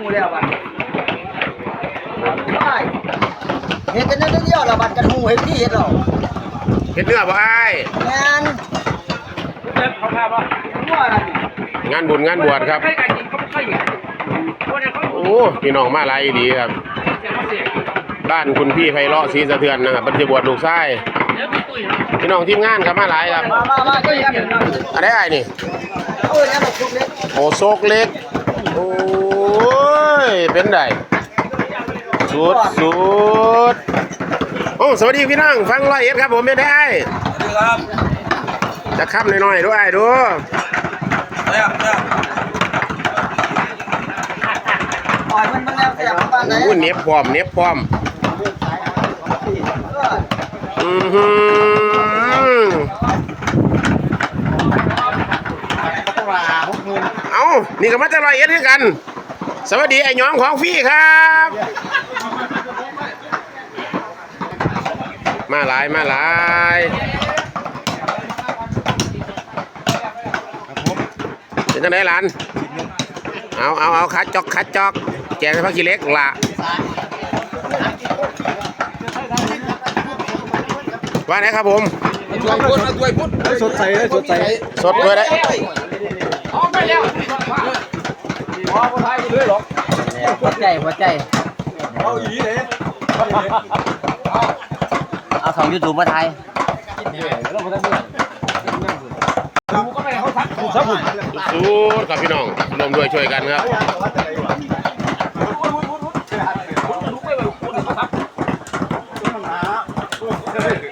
หูแล้วบัดได้เห็นกันนั่นเดียวละบัดกันหูเห็นที่เห็นหรอเฮ็ดเนื้อบ่อ้ายงานเจ็บเขาพาบ่หัวอะไรงานบุญงานบวชครับใกล้กันจริงเขาไม่ค่อยอย่างวันนี้เขาโอ้พี่น้องมาหลายดีครับเสียเขาเสียบ้านคุณพี่ไพเราะศรีสะเทือนนะครับเป็นสิบวชลูกชายเดี๋ยวพี่ตุ้ยพี่น้องทีมงานครับมาหลายครับมามามาช่วยกันหน่อยอะไรไอ้นี่เออเนี่ยบอกทุกเล็กโอโซกเล็กโอ้ ยเป็นไดสุดสุดโอ้สวัสดีพี่น้องฟังร้อยเอ็ดครับผมเป็นได้ครับจะค้ำหน่อยๆด้วยดูเนี่ยเนี่ยปล่อยมันมันแล้วเสียบบ้านไหนอู้เน็บพร้อมเน็บพร้อมอือหือเอานี่ก็มาจะร้อยเอ็ดคือกัน สวัสดีไอ้หยองของพี่ครับ มาหลายมาหลายเป็นจังไดหลาน เอาเอาเอาคัดจอกคัดจอกแกงพักขี้เหล็กละว่าไหนครับผมช่วยพุทธช่วยพุทธสดใสเลยสดใสสดด้วยได้เอาไปแล้ว หัวใจหัวใจ เอาอีเลยเอาสองยูทูบมาไทยสู้กับพี่น้องรวมด้วยช่วยกันครับ